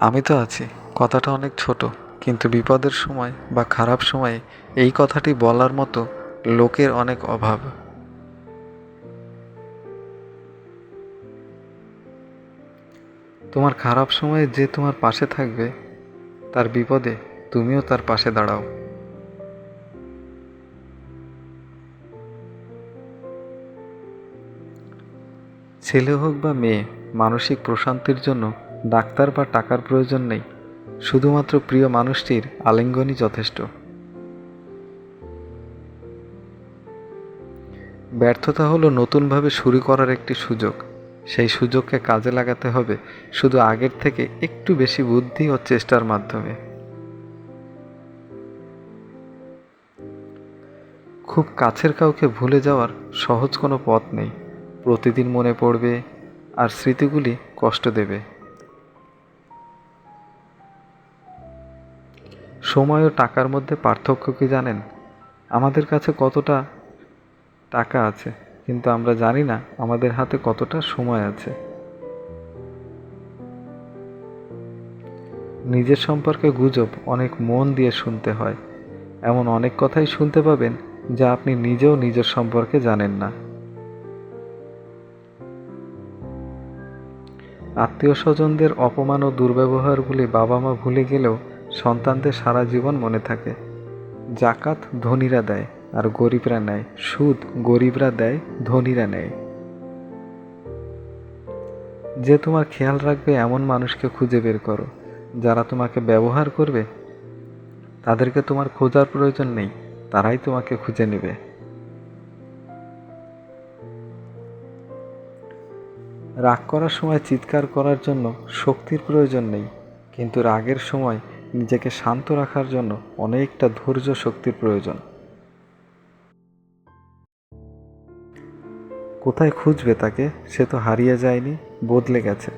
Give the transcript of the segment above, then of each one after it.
আমি তো আছি। কথাটা অনেক ছোট, কিন্তু বিপদের সময় বা খারাপ সময়ে এই কথাটি বলার মতো লোকের অনেক অভাব। তোমার খারাপ সময়ে যে তোমার পাশে থাকবে, তার বিপদে তুমিও তার পাশে দাঁড়াও। ছেলে হোক বা মেয়ে, মানসিক প্রশান্তির জন্য ডাক্তার বা টাকার প্রয়োজন নেই, শুধুমাত্র প্রিয় মানুষটির আলিঙ্গনই যথেষ্ট। ব্যর্থতা হলো নতুনভাবে শুরু করার একটি সুযোগ। সেই সুযোগকে কাজে লাগাতে হবে শুধু আগের থেকে একটু বেশি বুদ্ধি ও চেষ্টার মাধ্যমে। খুব কাছের কাউকে ভুলে যাওয়ার সহজ কোনো পথ নেই। প্রতিদিন মনে পড়বে আর স্মৃতিগুলি কষ্ট দেবে। সময় ও টাকার মধ্যে পার্থক্য কি জানেন? আমাদের কাছে কতটা টাকা আছে, কিন্তু আমরা জানি না আমাদের হাতে কতটা সময় আছে। নিজের সম্পর্কে গুজব অনেক মন দিয়ে শুনতে হয়। এমন অনেক কথাই শুনতে পাবেন যা আপনি নিজেও নিজের সম্পর্কে জানেন না। আত্মীয় স্বজনদের অপমান ও দুর্ব্যবহারগুলি বাবা মা ভুলে গেলেও সন্তানদের সারা জীবন মনে থাকে। জাকাত ধনীরা দেয় আর গরিবরা নেয়। সুদ গরিবরা দেয়, ধনীরা নেয়। যে তোমার খেয়াল রাখবে এমন মানুষকে খুঁজে বের করো, যারা তোমাকে ব্যবহার করবে। তাদেরকে তোমার খোঁজার প্রয়োজন নেই, তারাই তোমাকে খুঁজে নেবে। রাগ করার সময় চিৎকার করার জন্য শক্তির প্রয়োজন নেই, কিন্তু রাগের সময় নিজেকে শান্ত রাখার জন্য অনেকটা ধৈর্য শক্তির প্রয়োজন। কোথায় খুঁজবে তাকে? সে তো হারিয়ে যায়নি, বদলে গেছে।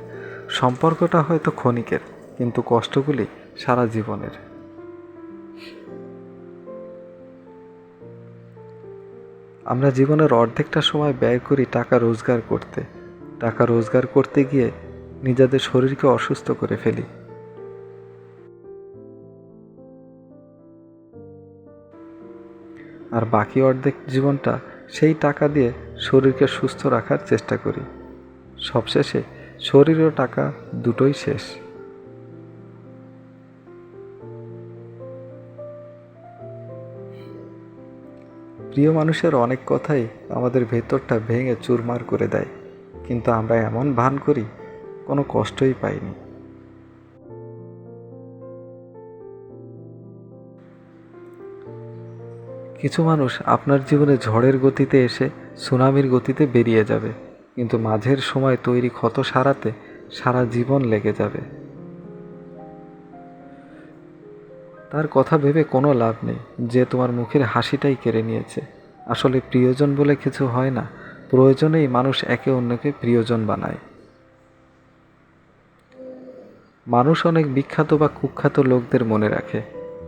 সম্পর্কটা হয়তো ক্ষণিকের, কিন্তু কষ্টগুলি সারা জীবনের। আমরা জীবনের অর্ধেকটা সময় ব্যয় করি টাকা রোজগার করতে। টাকা রোজগার করতে গিয়ে নিজেদের শরীরকে অসুস্থ করে ফেলি। আর বাকি অর্ধেক জীবনটা সেই টাকা দিয়ে শরীরকে সুস্থ রাখার চেষ্টা করি। সবশেষে শরীর ও টাকা দুটোই শেষ। প্রিয় মানুষের অনেক কথাই আমাদের ভেতরটা ভেঙে চুরমার করে দেয়, কিন্তু আমরা এমন ভান করি, কোনো কষ্টই পাইনি। কিছু মানুষ আপনার জীবনে ঝড়ের গতিতে এসে সুনামির গতিতে বেরিয়ে যাবে, কিন্তু মাঝের সময় তৈরি ক্ষত সারাতে সারা জীবন লেগে যাবে। তার কথা ভেবে কোনো লাভ নেই, যে তোমার মুখের হাসিটাই কেড়ে নিয়েছে। আসলে প্রিয়জন বলে কিছু হয় না, প্রয়োজনেই মানুষ একে অন্যকে প্রিয়জন বানায়। মানুষ অনেক বিখ্যাত বা কুখ্যাত লোকদের মনে রাখে,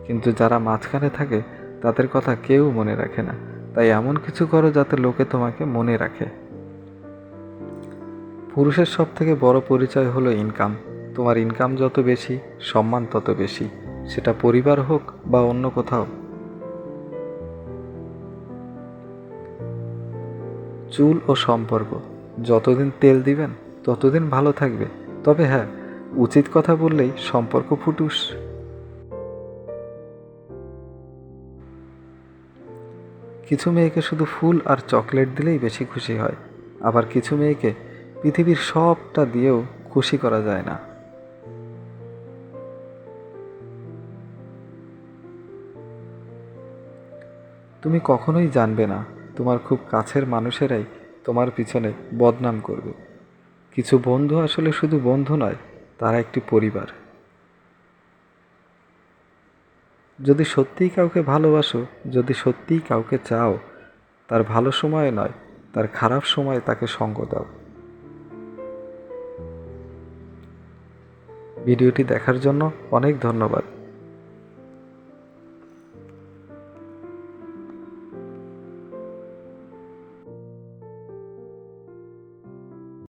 কিন্তু যারা মাঝখানে থাকে তাদের কথা কেউ মনে রাখে না। তাই এমন কিছু করো যাতে লোকে তোমাকে মনে রাখে। পুরুষের সব থেকে বড় পরিচয় হলো ইনকাম তোমার ইনকাম যত বেশি, সম্মান তত বেশি। সেটা পরিবার হোক বা অন্য কোথাও। চুল ও সম্পর্ক। যতদিন তেল দিবেন, ততদিন ভালো থাকবে। তবে হ্যাঁ উচিত কথা বললেই সম্পর্ক ফুটুস। কিছু মেয়েকে শুধু ফুল আর চকলেট দিলেই বেশি খুশি হয়। আবার কিছু মেয়েকে পৃথিবীর সবটা দিয়েও খুশি করা যায় না। তুমি কখনোই জানবে না, তোমার খুব কাছের মানুষেরাই তোমার পিছনে বদনাম করবে। কিছু বন্ধু আসলে শুধু বন্ধু নয়, তারা একটি পরিবার। যদি সত্যিই কাউকে ভালোবাসো, যদি সত্যিই কাউকে চাও, তার ভালো সময়ে নয়, তার খারাপ সময়ে তাকে সঙ্গ দাও। ভিডিওটি দেখার জন্য অনেক ধন্যবাদ।